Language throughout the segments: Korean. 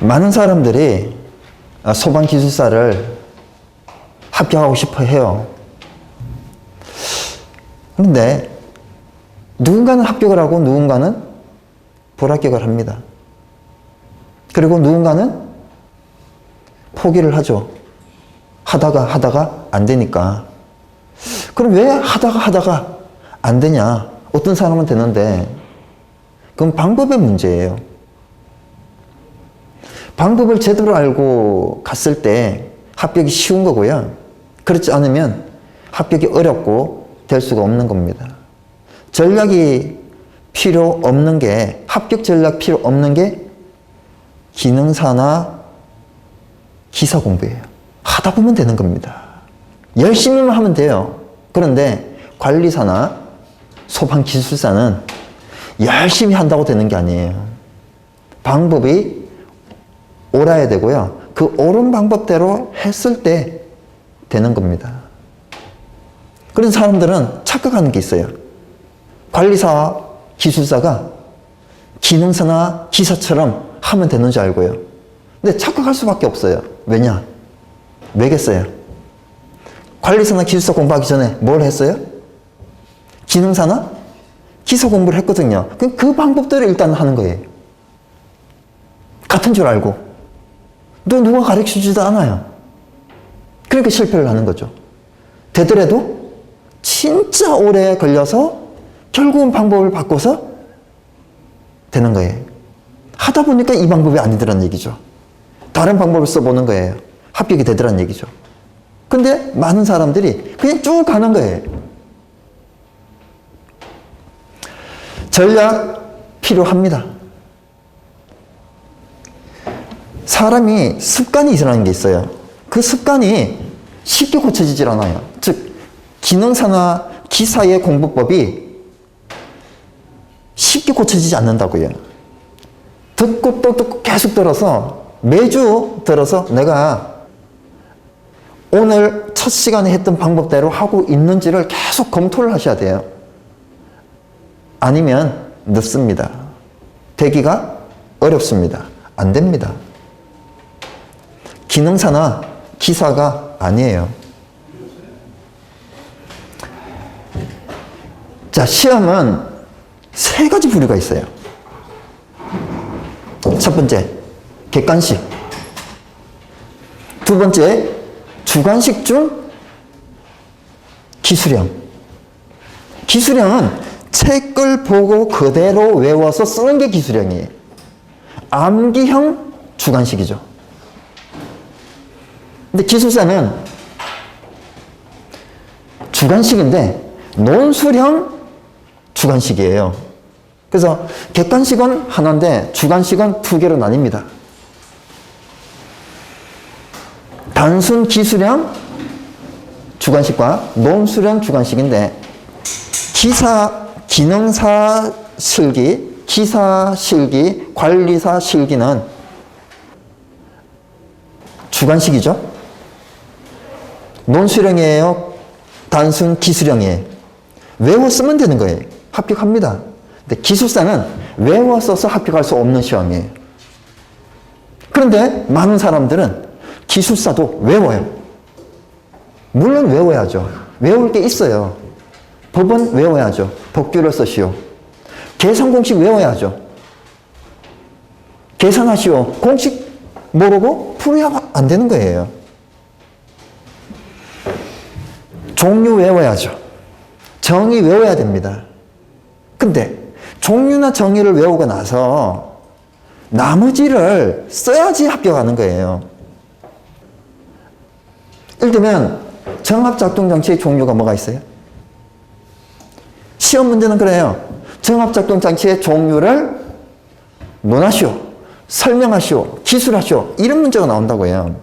많은 사람들이 아, 소방 기술사를 합격하고 싶어 해요. 그런데 누군가는 합격을 하고 누군가는 불합격을 합니다. 그리고 누군가는 포기를 하죠. 하다가 하다가 안 되니까. 그럼 왜 하다가 하다가 안 되냐? 어떤 사람은 되는데, 그건 방법의 문제예요. 방법을 제대로 알고 갔을 때 합격이 쉬운 거고요. 그렇지 않으면 합격이 어렵고 될 수가 없는 겁니다. 전략이 필요 없는 게, 합격 전략 필요 없는 게 기능사나 기사 공부예요. 하다 보면 되는 겁니다. 열심히만 하면 돼요. 그런데 관리사나 소방 기술사는 열심히 한다고 되는 게 아니에요. 방법이 옳아야 되고요. 그 옳은 방법대로 했을 때 되는 겁니다. 그런 사람들은 착각하는 게 있어요. 관리사, 기술사가 기능사나 기사처럼 하면 되는 줄 알고요. 근데 착각할 수밖에 없어요. 왜냐? 왜겠어요? 관리사나 기술사 공부하기 전에 뭘 했어요? 기능사나 기사 공부를 했거든요. 그, 그 방법대로 일단 하는 거예요. 같은 줄 알고. 또 누가 가르쳐 주지도 않아요. 그러니까 실패를 하는 거죠. 되더라도 진짜 오래 걸려서 결국은 방법을 바꿔서 되는 거예요. 하다 보니까 이 방법이 아니더란 얘기죠. 다른 방법을 써보는 거예요. 합격이 되더란 얘기죠. 근데 많은 사람들이 그냥 쭉 가는 거예요. 전략 필요합니다. 사람이 습관이 일어나는 게 있어요. 그 습관이 쉽게 고쳐지질 않아요. 즉, 기능사나 기사의 공부법이 쉽게 고쳐지지 않는다고요. 듣고 또 듣고 계속 들어서 매주 들어서 내가 오늘 첫 시간에 했던 방법대로 하고 있는지를 계속 검토를 하셔야 돼요. 아니면 늦습니다. 되기가 어렵습니다. 안 됩니다. 기능사나 기사가 아니에요. 자, 시험은 세 가지 부류가 있어요. 첫 번째, 객관식. 두 번째, 주관식 중 기술형. 기술형은 책을 보고 그대로 외워서 쓰는 게 기술형이에요. 암기형 주관식이죠. 근데 기술사는 주관식인데 논술형 주관식이에요. 그래서 객관식은 하나인데 주관식은 두 개로 나뉩니다. 단순 기술형 주관식과 논술형 주관식인데 기사 기능사 실기, 기사 실기, 관리사 실기는 주관식이죠. 논술형이에요. 단순 기술형이에요. 외워 쓰면 되는 거예요. 합격합니다. 근데 기술사는 외워 써서 합격할 수 없는 시험이에요. 그런데 많은 사람들은 기술사도 외워요. 물론 외워야죠. 외울 게 있어요. 법은 외워야죠. 법규를 쓰시오. 계산 공식 외워야죠. 계산하시오. 공식 모르고 풀어야 안 되는 거예요. 종류 외워야죠. 정의 외워야 됩니다. 근데 종류나 정의를 외우고 나서 나머지를 써야지 합격하는 거예요. 예를 들면 정합작동장치의 종류가 뭐가 있어요? 시험 문제는 그래요. 정합작동장치의 종류를 논하시오, 설명하시오, 기술하시오 이런 문제가 나온다고 해요.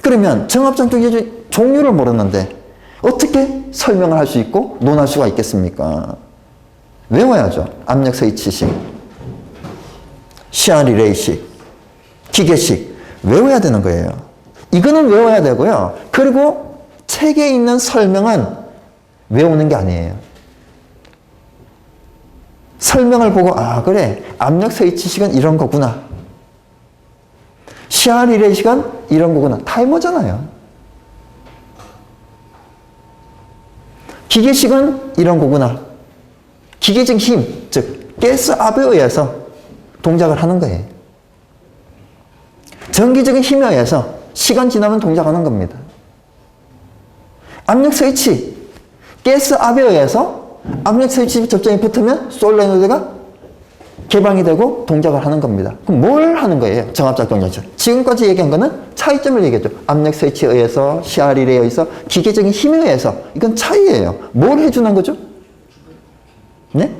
그러면 정합작동장치 종류를 모르는데 어떻게 설명을 할 수 있고 논할 수가 있겠습니까? 외워야죠. 압력 스위치식, 시야 리레이식, 기계식 외워야 되는 거예요. 이거는 외워야 되고요. 그리고 책에 있는 설명은 외우는 게 아니에요. 설명을 보고 아 그래 압력 스위치식은 이런 거구나. 시야 리레이 시간 이런 거구나. 타이머잖아요. 기계식은 이런 거구나. 기계적 힘, 즉 가스 압에 의해서 동작을 하는 거예요. 전기적인 힘에 의해서 시간 지나면 동작하는 겁니다. 압력 스위치, 가스 압에 의해서 압력 스위치 접점이 붙으면 솔레노드가 개방이 되고 동작을 하는 겁니다. 그럼 뭘 하는 거예요? 정합작동 장치. 지금까지 얘기한 거는 차이점을 얘기했죠. 압력 스위치에 의해서, 시아릴에 의해서, 기계적인 힘에 의해서. 이건 차이예요. 뭘 해주는 거죠? 네?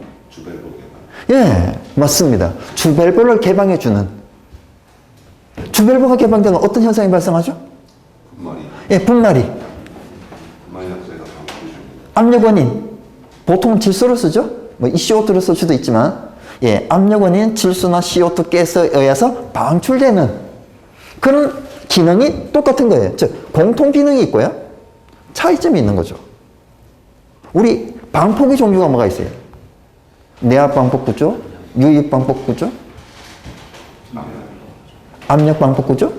예, 맞습니다. 주밸브를 개방해주는. 주밸브가 개방되면 어떤 현상이 발생하죠? 분말이 예, 분말이. 압력 원인. 보통 질소를 쓰죠? 뭐, 이 CO2를 쓸 수도 있지만, 예, 압력 원인 질소나 CO2 가스에 의해서 방출되는 그런 기능이 똑같은 거예요. 즉, 공통 기능이 있고요. 차이점이 있는 거죠. 우리 방폭의 종류가 뭐가 있어요? 내압 방폭 구조, 유입 방폭 구조, 압력 방폭 구조,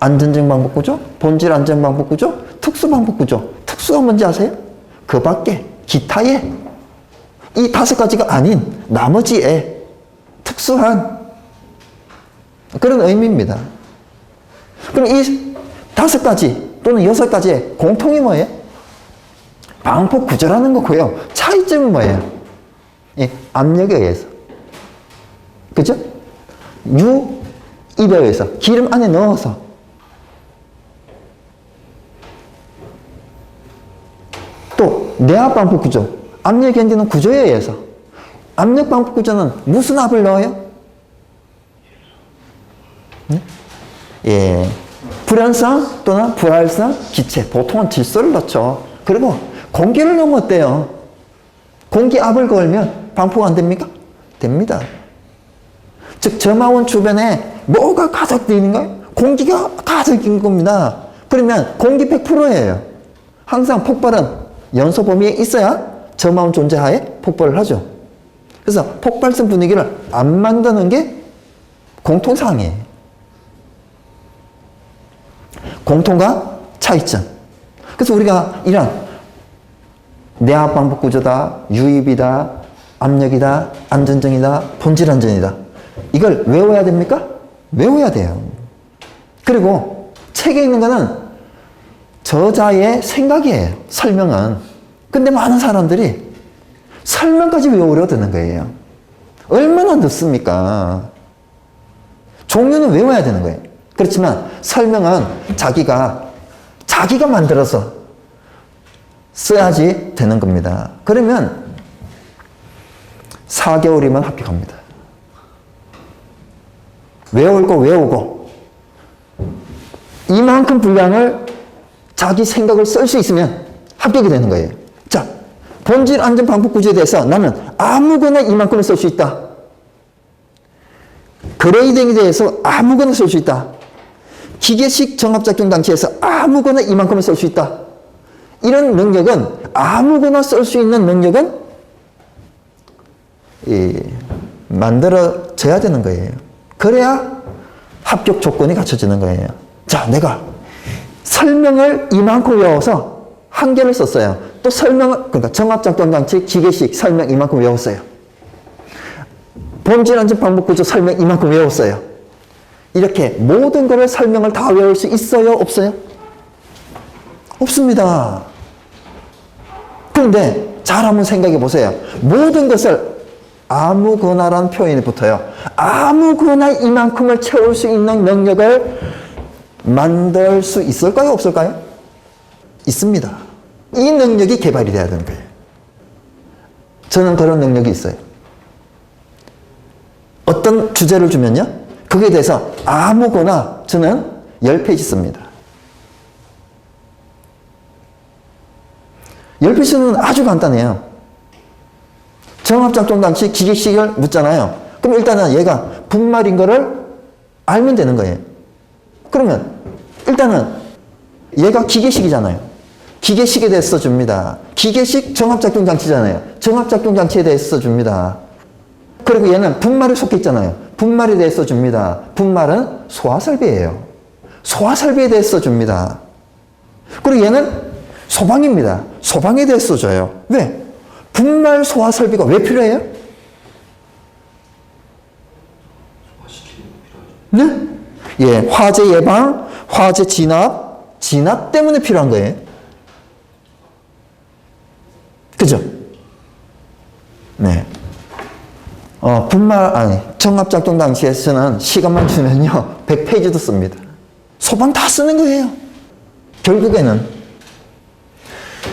안전적 방법 구조, 본질 안전 방법 구조, 특수 방법 구조. 특수가 뭔지 아세요? 그 밖에 기타에 이 다섯 가지가 아닌 나머지에 특수한 그런 의미입니다. 그럼 이 다섯 가지 또는 여섯 가지의 공통이 뭐예요? 방폭 구조라는 거고요. 차이점은 뭐예요? 예, 압력에 의해서. 그죠? 유, 입에 의해서. 기름 안에 넣어서. 또 내압 방폭 구조, 압력 견디는 구조에 의해서 압력 방폭 구조는 무슨 압을 넣어요? 네? 예, 불연성 또는 불활성 기체, 보통은 질소를 넣죠. 그리고 공기를 넣으면 어때요? 공기 압을 걸면 방폭 안 됩니까? 됩니다. 즉 점화원 주변에 뭐가 가득 되는가요? 공기가 가득 인 겁니다. 그러면 공기 100%예요. 항상 폭발은 연소 범위에 있어야 점화원 존재하에 폭발을 하죠. 그래서 폭발성 분위기를 안 만드는 게 공통사항이에요. 공통과 차이점. 그래서 우리가 이런 내압 방법 구조다, 유입이다, 압력이다, 안전정이다, 본질 안전이다. 이걸 외워야 됩니까? 외워야 돼요. 그리고 책에 있는 거는 저자의 생각이에요. 설명은. 근데 많은 사람들이 설명까지 외우려 드는 거예요. 얼마나 늦습니까? 종류는 외워야 되는 거예요. 그렇지만 설명은 자기가 자기가 만들어서 써야지 되는 겁니다. 그러면 4개월이면 합격합니다. 외울 거 외우고 이만큼 분량을 자기 생각을 쓸 수 있으면 합격이 되는 거예요. 자, 본질 안전 방법 구조에 대해서 나는 아무거나 이만큼을 쓸 수 있다. 그레이딩에 대해서 아무거나 쓸 수 있다. 기계식 정합작용 장치에서 아무거나 이만큼을 쓸 수 있다. 이런 능력은 아무거나 쓸 수 있는 능력은 이, 만들어져야 되는 거예요. 그래야 합격 조건이 갖춰지는 거예요. 자, 내가 설명을 이만큼 외워서 한 개를 썼어요. 또 설명을, 그러니까 정합작동장치 기계식 설명 이만큼 외웠어요. 본질 안전 방법 구조 설명 이만큼 외웠어요. 이렇게 모든 거를 설명을 다 외울 수 있어요? 없어요? 없습니다. 그런데 잘 한번 생각해 보세요. 모든 것을 아무거나라는 표현이 붙어요. 아무거나 이만큼을 채울 수 있는 능력을 만들 수 있을까요? 없을까요? 있습니다. 이 능력이 개발이 돼야 되는 거예요. 저는 그런 능력이 있어요. 어떤 주제를 주면요. 거기에 대해서 아무거나 저는 10페이지 씁니다. 10페이지는 아주 간단해요. 정합작동장치 기계식을 묻잖아요. 그럼 일단은 얘가 분말인 거를 알면 되는 거예요. 그러면 일단은 얘가 기계식이잖아요. 기계식에 대해서 줍니다. 기계식 정합작동 장치잖아요. 정합작동 장치에 대해서 줍니다. 그리고 얘는 분말에 속해 있잖아요. 분말에 대해서 줍니다. 분말은 소화설비예요. 소화설비에 대해서 줍니다. 그리고 얘는 소방입니다. 소방에 대해서 줘요. 왜? 분말 소화설비가 왜 필요해요? 네? 예, 화재 예방, 화재 진압, 진압 때문에 필요한 거예요. 그죠? 네. 어, 분말, 아니, 정압작동 당시에서는 시간만 주면요, 100페이지도 씁니다. 소방 다 쓰는 거예요. 결국에는.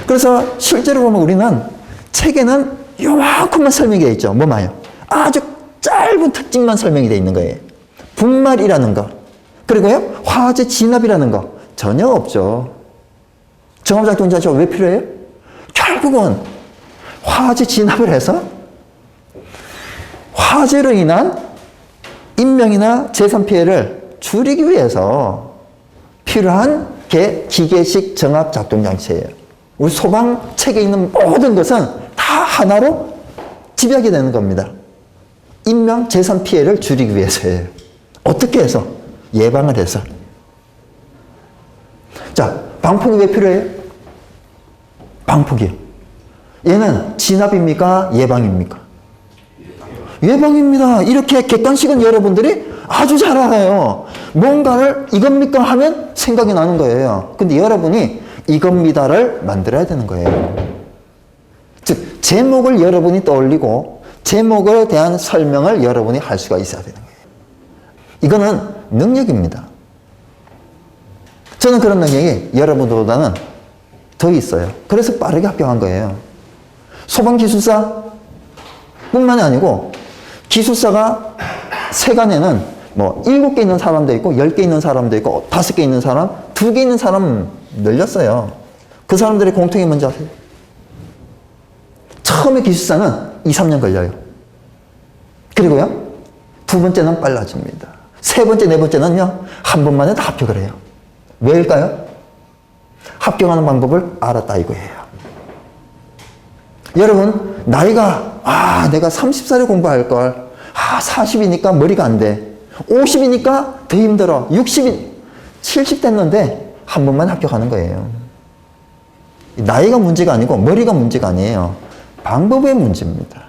그래서 실제로 보면 우리는 책에는 요만큼만 설명이 되어 있죠. 뭐마요? 아주 짧은 특징만 설명이 되어 있는 거예요. 분말이라는 거. 그리고요, 화재 진압이라는 거. 전혀 없죠. 정압작동 자체가 왜 필요해요? 결국은 화재 진압을 해서 화재로 인한 인명이나 재산 피해를 줄이기 위해서 필요한 게 기계식 정압 작동 장치예요. 우리 소방 책에 있는 모든 것은 다 하나로 집약이 되는 겁니다. 인명 재산 피해를 줄이기 위해서예요. 어떻게 해서? 예방을 해서. 자, 방폭이 왜 필요해요? 방폭이요. 얘는 진압입니까? 예방입니까? 예방입니다. 이렇게 객관식은 여러분들이 아주 잘 알아요. 뭔가를 이겁니까 하면 생각이 나는 거예요. 근데 여러분이 이겁니다를 만들어야 되는 거예요. 즉, 제목을 여러분이 떠올리고 제목에 대한 설명을 여러분이 할 수가 있어야 되는 거예요. 이거는 능력입니다. 저는 그런 능력이 여러분들보다는 더 있어요. 그래서 빠르게 합격한 거예요. 소방 기술사 뿐만이 아니고 기술사가 세간에는 뭐 일곱 개 있는 사람도 있고 열 개 있는 사람도 있고 다섯 개 있는 사람, 두 개 있는 사람 늘렸어요. 그 사람들의 공통이 뭔지 아세요? 처음에 기술사는 2, 3년 걸려요. 그리고요, 두 번째는 빨라집니다. 세 번째, 네 번째는요, 한 번만에 다 합격을 해요. 왜일까요? 합격하는 방법을 알았다 이거예요. 여러분, 나이가, 아, 내가 30살에 공부할 걸. 아, 40이니까 머리가 안 돼. 50이니까 더 힘들어. 60이, 70 됐는데 한 번만 합격하는 거예요. 나이가 문제가 아니고 머리가 문제가 아니에요. 방법의 문제입니다.